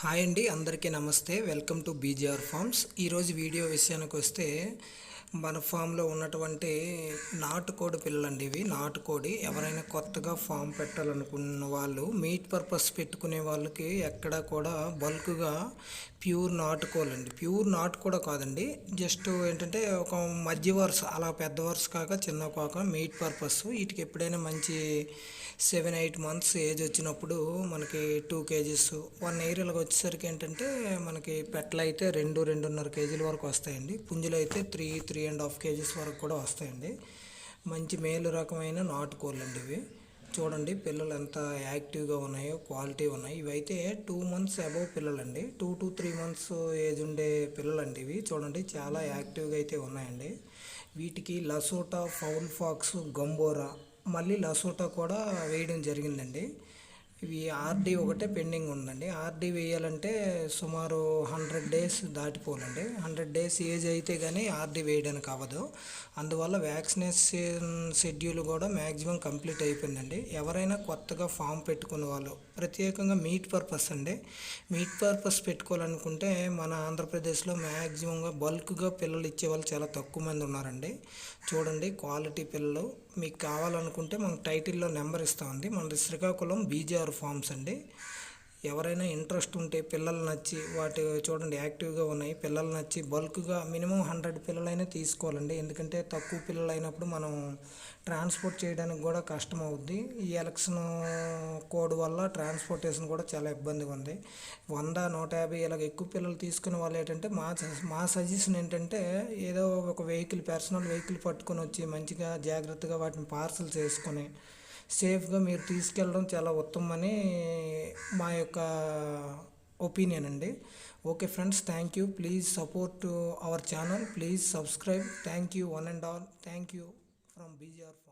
Hi అండి అందరికీ నమస్తే. Welcome to BGR farms. ఈరోజు వీడియో విషయానికి వస్తే మన ఫామ్లో ఉన్నటువంటి నాటుకోడి పిల్లలండి ఇవి. నాటుకోడి ఎవరైనా కొత్తగా ఫామ్ పెట్టాలనుకున్న వాళ్ళు మీట్ పర్పస్ పెట్టుకునే వాళ్ళకి ఎక్కడ కూడా బల్క్గా ప్యూర్ నాటుకోలు అండి. ప్యూర్ నాటు కూడా కాదండి. జస్ట్ ఏంటంటే ఒక మధ్య వరుస అలా పెద్ద వరుస కాక చిన్న కాక మీట్ పర్పస్ వీటికి ఎప్పుడైనా మంచి సెవెన్ ఎయిట్ మంత్స్ ఏజ్ వచ్చినప్పుడు మనకి టూ కేజీస్ వన్ ఇయర్ ఇలాగ వచ్చేసరికి ఏంటంటే మనకి పెట్టలు అయితే రెండు రెండున్నర కేజీల వరకు వస్తాయండి. పుంజులు అయితే three three and half KGs వరకు కూడా వస్తాయండి. మంచి మేలు రకమైన నాటుకోళ్ళు అండి ఇవి. చూడండి పిల్లలు ఎంత యాక్టివ్గా ఉన్నాయో క్వాలిటీ ఉన్నాయి. ఇవైతే టూ మంత్స్ అబవ్ పిల్లలండి. Two to three months age ఉండే పిల్లలండి ఇవి. చూడండి చాలా యాక్టివ్గా అయితే ఉన్నాయండి. వీటికి లసోటా ఫౌల్ ఫాక్స్ గంబోరా మళ్ళీ లసోటా కూడా వేయడం జరిగిందండి. ఇవి ఆర్డీ ఒకటే పెండింగ్ ఉందండి. ఆర్డీ వేయాలంటే సుమారు హండ్రెడ్ డేస్ దాటిపోవాలండి. హండ్రెడ్ డేస్ ఏజ్ అయితే కానీ ఆర్డీ వేయడానికి అవ్వదు. అందువల్ల వ్యాక్సినేషన్ షెడ్యూల్ కూడా మ్యాక్సిమం కంప్లీట్ అయిపోయిందండి. ఎవరైనా కొత్తగా ఫామ్ పెట్టుకున్న వాళ్ళు ప్రత్యేకంగా మీట్ పర్పస్ అండి. మీట్ పర్పస్ పెట్టుకోవాలనుకుంటే మన ఆంధ్రప్రదేశ్లో మ్యాక్సిమంగా బల్క్గా పిల్లలు ఇచ్చే వాళ్ళు చాలా తక్కువ మంది ఉన్నారండి. చూడండి క్వాలిటీ పిల్లలు మీకు కావాలనుకుంటే మనం టైటిల్లో నెంబర్ ఇస్తామండి మన శ్రీకాకుళం బీజేఆర్ ఫార్మ్స్ అండి. ఎవరైనా ఇంట్రెస్ట్ ఉంటే పిల్లలు నచ్చి వాటి చూడండి యాక్టివ్గా ఉన్నాయి. పిల్లలు నచ్చి బల్క్గా మినిమం హండ్రెడ్ పిల్లలైనా తీసుకోవాలండి. ఎందుకంటే తక్కువ పిల్లలు అయినప్పుడు మనం ట్రాన్స్పోర్ట్ చేయడానికి కూడా కష్టం అవుద్ది ఈ ఎలక్షన్ కోడ్ వల్ల ట్రాన్స్పోర్టేషన్ కూడా చాలా ఇబ్బందిగా ఉంది. వంద నూట యాభై ఇలాగ ఎక్కువ పిల్లలు తీసుకునే వాళ్ళు ఏంటంటే మా మా సజెషన్ ఏంటంటే ఏదో ఒక వెహికల్ పర్సనల్ వెహికల్ పట్టుకొని వచ్చి మంచిగా జాగ్రత్తగా వాటిని పార్సల్ చేసుకొని సేఫ్గా మీరు తీసుకెళ్ళడం చాలా ఉత్తమని మా యొక్క ఒపీనియన్ అండి. Okay friends thank you. Please support our channel. Please subscribe. Thank you one and all. Thank you from BGR